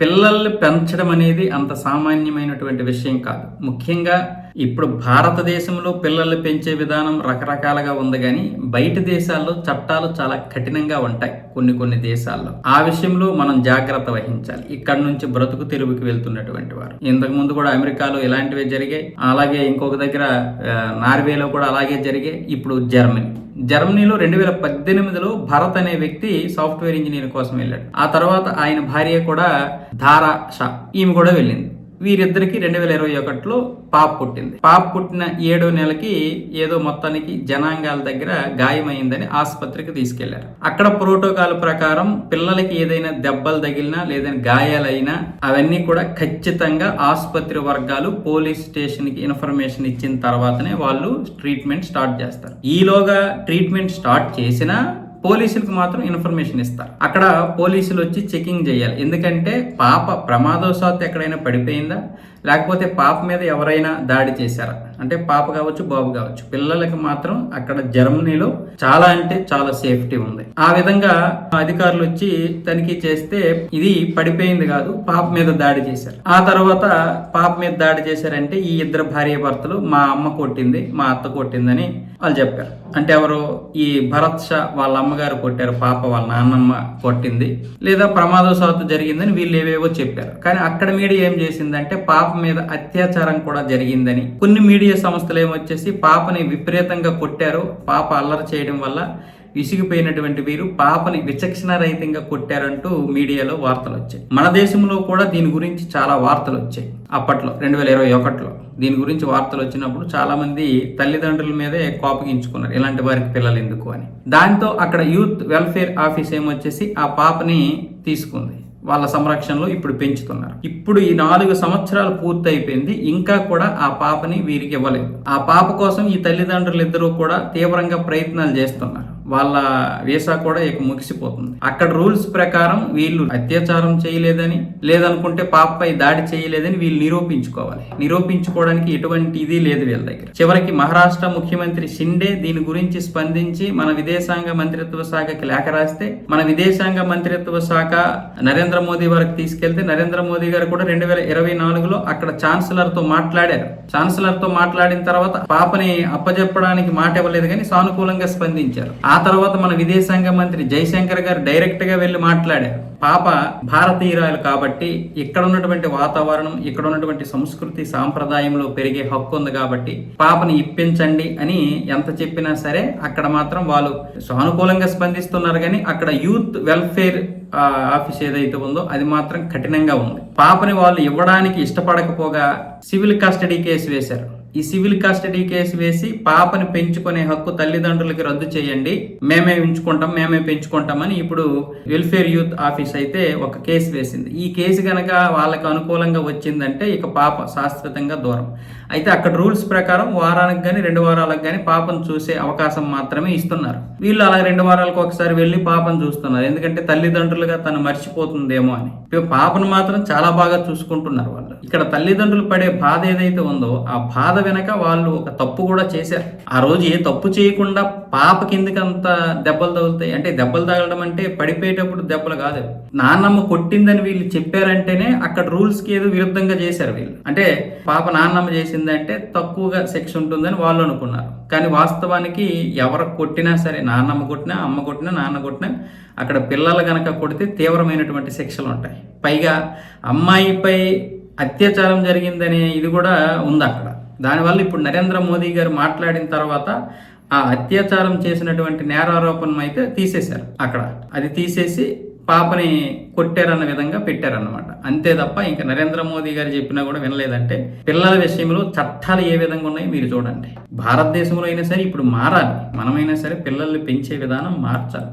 పిల్లల్ని పెంచడం అనేది అంత సామాన్యమైనటువంటి విషయం కాదు. ముఖ్యంగా ఇప్పుడు భారతదేశంలో పిల్లల్ని పెంచే విధానం రకరకాలుగా ఉంది కానీ బయట దేశాల్లో చట్టాలు చాలా కఠినంగా ఉంటాయి కొన్ని కొన్ని దేశాల్లో. ఆ విషయంలో మనం జాగ్రత్త వహించాలి. ఇక్కడ నుంచి బ్రతుకు తెలుగుకి వెళ్తున్నటువంటి వారు. ఇంతకు ముందు కూడా అమెరికాలో ఇలాంటివే జరిగాయి. అలాగే ఇంకొక దగ్గర నార్వేలో కూడా అలాగే జరిగాయి. ఇప్పుడు జర్మనీ. జర్మనీలో రెండు వేల పద్దెనిమిదిలో భరత్ అనే వ్యక్తి సాఫ్ట్వేర్ ఇంజనీర్ కోసం వెళ్ళాడు. ఆ తర్వాత ఆయన భార్య కూడా ధారా షా. ఈమె కూడా వెళ్ళింది. వీరిద్దరికి రెండు వేల ఇరవై ఒకటిలో పాప పుట్టింది. పాప పుట్టిన ఏడో నెలకి ఏదో మొత్తానికి జనాంగాల దగ్గర గాయమైందని ఆసుపత్రికి తీసుకెళ్ళారు. అక్కడ ప్రోటోకాల్ ప్రకారం పిల్లలకి ఏదైనా దెబ్బలు తగిలినా లేదని గాయాలైనా అవన్నీ కూడా ఖచ్చితంగా ఆసుపత్రి వర్గాలు పోలీస్ స్టేషన్కి ఇన్ఫర్మేషన్ ఇచ్చిన తర్వాతనే వాళ్ళు ట్రీట్మెంట్ స్టార్ట్ చేస్తారు. ఈలోగా ట్రీట్మెంట్ స్టార్ట్ చేసినా పోలీసులకు మాత్రం ఇన్ఫర్మేషన్ ఇస్తారు అక్కడ పోలీసులు వచ్చి చెకింగ్ చేయాలి. ఎందుకంటే పాప ప్రమాదవశాత్తు ఎక్కడైనా పడిపోయిందా? లేకపోతే పాప మీద ఎవరైనా దాడి చేశారా? అంటే పాప కావచ్చు బాబు కావచ్చు. పిల్లలకి మాత్రం అక్కడ జర్మనీలో చాలా అంటే చాలా సేఫ్టీ ఉంది. ఆ విధంగా అధికారులు వచ్చి తనిఖీ చేస్తే ఇది పడిపోయింది కాదు పాప మీద దాడి చేశారు. ఆ తర్వాత పాప మీద దాడి చేశారంటే ఈ ఇద్దరు భార్య భర్తలు మా అమ్మ కొట్టింది మా అత్త కొట్టిందని వాళ్ళు చెప్పారు. అంటే ఎవరు ఈ భరత్ షా వాళ్ళ అమ్మగారు కొట్టారు పాప వాళ్ళ నాన్నమ్మ కొట్టింది లేదా ప్రమాదవశాత్తు జరిగిందని వీళ్ళు ఏవేవో చెప్పారు. కానీ అక్కడ మీడియా ఏం చేసిందంటే పాప పాప మీద అత్యాచారం కూడా జరిగిందని. కొన్ని మీడియా సంస్థలు ఏమొచ్చేసి పాపని విపరీతంగా కొట్టారు. పాప అల్లరి చేయడం వల్ల విసిగిపోయినటువంటి వీరు పాపని విచక్షణ రహితంగా కొట్టారంటూ మీడియాలో వార్తలు వచ్చాయి. మన దేశంలో కూడా దీని గురించి చాలా వార్తలు వచ్చాయి. అప్పట్లో రెండు వేల ఇరవై ఒకటిలో దీని గురించి వార్తలు వచ్చినప్పుడు చాలా మంది తల్లిదండ్రుల మీదే కోపగించుకున్నారు. ఇలాంటి వారికి పిల్లలు ఎందుకు అని. దాంతో అక్కడ యూత్ వెల్ఫేర్ ఆఫీస్ ఏమొచ్చేసి ఆ పాపని తీసుకుంది. వాళ్ళ సంరక్షణలో ఇప్పుడు పెంచుతున్నారు. ఇప్పుడు ఈ నాలుగు సంవత్సరాలు పూర్తయిపోయింది. ఇంకా కూడా ఆ పాపని వీరికి ఇవ్వలేదు. ఆ పాప కోసం ఈ తల్లిదండ్రులు ఇద్దరూ కూడా తీవ్రంగా ప్రయత్నాలు చేస్తున్నారు. వాళ్ళ వీసా కూడా ఇక ముగిసిపోతుంది. అక్కడ రూల్స్ ప్రకారం వీళ్ళు అత్యాచారం చేయలేదని లేదనుకుంటే పాపపై దాడి చేయలేదని వీళ్ళు నిరూపించుకోవాలి. నిరూపించుకోవడానికి ఎటువంటి ఇది లేదు వీళ్ళ దగ్గర. చివరికి మహారాష్ట్ర ముఖ్యమంత్రి షిండే దీని గురించి స్పందించి మన విదేశాంగ మంత్రిత్వ శాఖకి లేఖ రాస్తే మన విదేశాంగ మంత్రిత్వ శాఖ నరేంద్ర మోదీ వరకు తీసుకెళ్తే నరేంద్ర మోదీ గారు కూడా రెండు వేల ఇరవై నాలుగులో అక్కడ ఛాన్సలర్తో మాట్లాడారు. ఛాన్సలర్తో మాట్లాడిన తర్వాత పాపని అప్పజెప్పడానికి మాట ఇవ్వలేదు కానీ సానుకూలంగా స్పందించారు. ఆ తర్వాత మన విదేశాంగ మంత్రి జయశంకర్ గారు డైరెక్ట్గా మాట్లాడారు. పాప భారతీయురాలు కాబట్టి ఇక్కడ ఉన్నటువంటి వాతావరణం ఇక్కడ ఉన్నటువంటి సంస్కృతి సాంప్రదాయంలో పెరిగే హక్కు ఉంది కాబట్టి పాపని ఇప్పించండి అని ఎంత చెప్పినా సరే అక్కడ మాత్రం వాళ్ళు సానుకూలంగా స్పందిస్తున్నారు కానీ అక్కడ యూత్ వెల్ఫేర్ ఆఫీస్ ఏదైతే ఉందో అది మాత్రం కఠినంగా ఉంది. పాపని వాళ్ళు ఇవ్వడానికి ఇష్టపడకపోగా సివిల్ కస్టడీ కేసు వేశారు. ఈ సివిల్ కస్టడీ కేసు వేసి పాపని పెంచుకునే హక్కు తల్లిదండ్రులకి రద్దు చేయండి. మేమే ఉంచుకుంటాం మేమే పెంచుకుంటామని ఇప్పుడు వెల్ఫేర్ యూత్ ఆఫీస్ అయితే ఒక కేసు వేసింది. ఈ కేసు కనుక వాళ్ళకి అనుకూలంగా వచ్చిందంటే ఇక పాప శాశ్వతంగా దూరం. అయితే అక్కడ రూల్స్ ప్రకారం వారానికి కానీ రెండు వారాలకు కానీ పాపను చూసే అవకాశం మాత్రమే ఇస్తున్నారు. వీళ్ళు అలా రెండు వారాలకు ఒకసారి వెళ్ళి పాపను చూస్తున్నారు. ఎందుకంటే తల్లిదండ్రులుగా తను మర్చిపోతుందేమో అని. పాపను మాత్రం చాలా బాగా చూసుకుంటున్నారు వాళ్ళు. ఇక్కడ తల్లిదండ్రులు పడే బాధ ఏదైతే ఉందో ఆ బాధ వెనక వాళ్ళు ఒక తప్పు కూడా చేశారు. ఆ రోజు ఏ తప్పు చేయకుండా పాప కిందకి అంత దెబ్బలు తగులుతాయి. అంటే దెబ్బలు తగలడం అంటే పడిపోయేటప్పుడు దెబ్బలు కాదు. నాన్నమ్మ కొట్టిందని వీళ్ళు చెప్పారంటేనే అక్కడ రూల్స్కి ఏదో విరుద్ధంగా చేశారు వీళ్ళు. అంటే పాప నాన్నమ్మ చేసిందంటే తక్కువగా శిక్ష ఉంటుందని వాళ్ళు అనుకున్నారు. కానీ వాస్తవానికి ఎవరు కొట్టినా సరే నాన్నమ్మ కొట్టినా అమ్మ కొట్టినా నాన్న కొట్టినా అక్కడ పిల్లలు కనుక కొడితే తీవ్రమైనటువంటి శిక్షలు ఉంటాయి. పైగా అమ్మాయిపై అత్యాచారం జరిగిందనే ఇది కూడా ఉంది అక్కడ. దానివల్ల ఇప్పుడు నరేంద్ర మోదీ గారు మాట్లాడిన తర్వాత ఆ అత్యాచారం చేసినటువంటి నేరారోపణం అయితే తీసేశారు అక్కడ. అది తీసేసి పాపని కొట్టారన్న విధంగా పెట్టారన్నమాట. అంతే తప్ప ఇంకా నరేంద్ర మోదీ గారు చెప్పినా కూడా వినలేదంటే పిల్లల విషయంలో చట్టాలు ఏ విధంగా ఉన్నాయో మీరు చూడండి. భారతదేశంలో అయినా సరే ఇప్పుడు మారాలి. మనమైనా సరే పిల్లల్ని పెంచే విధానం మార్చాలి.